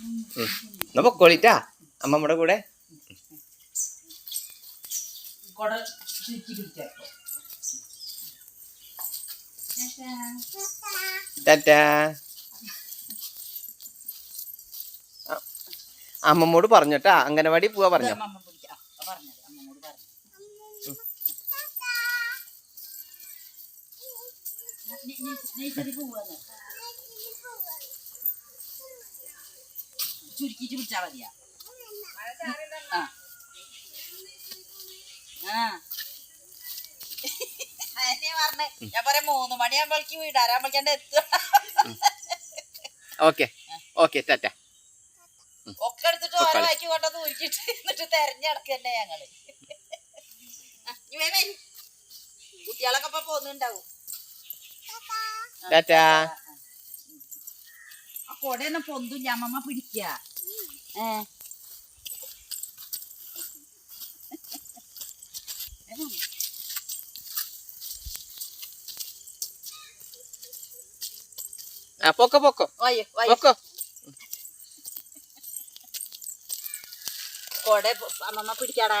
എന്നാ പൊക്കോളിട്ടാ അമ്മമ്മടെ കൂടെ. കൊട ടാറ്റാ. അമ്മമ്മോട് പറഞ്ഞോട്ടാ. അംഗനവാടി പോവാ പറഞ്ഞോ. നീ പിടിക്കാം. ആ, പറഞ്ഞത് അമ്മോട് പറഞ്ഞു നെയ്സറി പോവാന്ന് ചുരുക്കിട്ട് പിടിച്ചാ മതിയാ. ആ. ആ. ഞാൻ പറയാം മൂന്ന് മണിയാകുമ്പോഴേക്ക് വീടാരാകുമ്പോഴേക്കാണ്ട് എത്തുക ഓക്കെ. ഓക്കെ ടാറ്റ. ഒക്കെ എടുത്തിട്ട് ഓരോ വായിക്ക് കൊണ്ടത് ഉരുക്കിട്ട് എന്നിട്ട് ഞങ്ങൾ. ഇനി വേഗം വരൂ. കുട്ടികളൊക്കെ ഇപ്പൊ പോന്നുണ്ടാവും ആ കൊടയൊന്നും പൊന്തും. ഞമ്മമ്മ പിടിക്ക. ഏ. ആ പൊക്കോ പൊക്കോ. പൊക്കോ. കൊട അമ്മമ്മ പിടിക്കാടാ.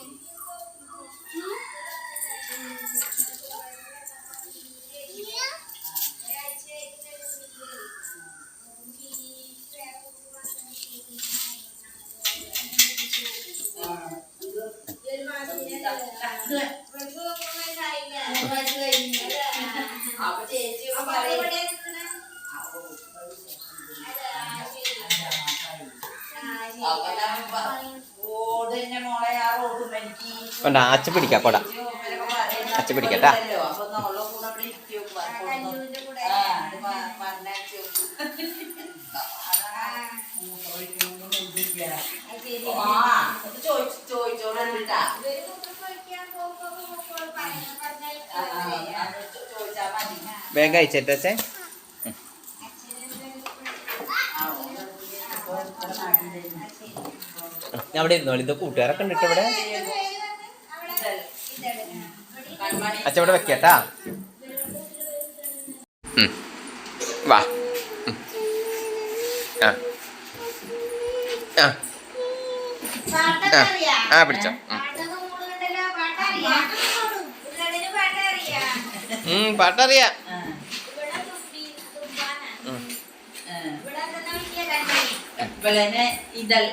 അപ്പൊ വേണ്ട അച്ഛ പിടിക്കാം കൊട അച്ഛ പിടിക്കട്ടാ. അപ്പൊ വേഗം അയച്ചേട്ടേ അവിടെ ഇരുന്നോളി. ഇത് കൂട്ടുകാരൊക്കെ ഉണ്ട് ഇവിടെ. അച്ഛ ഇവിടെ വെക്കട്ടാ. വാ. ആ. ആ. പിടിച്ചോ. പാട്ടറിയാം. ഇവളെന്നെ ഇതൾ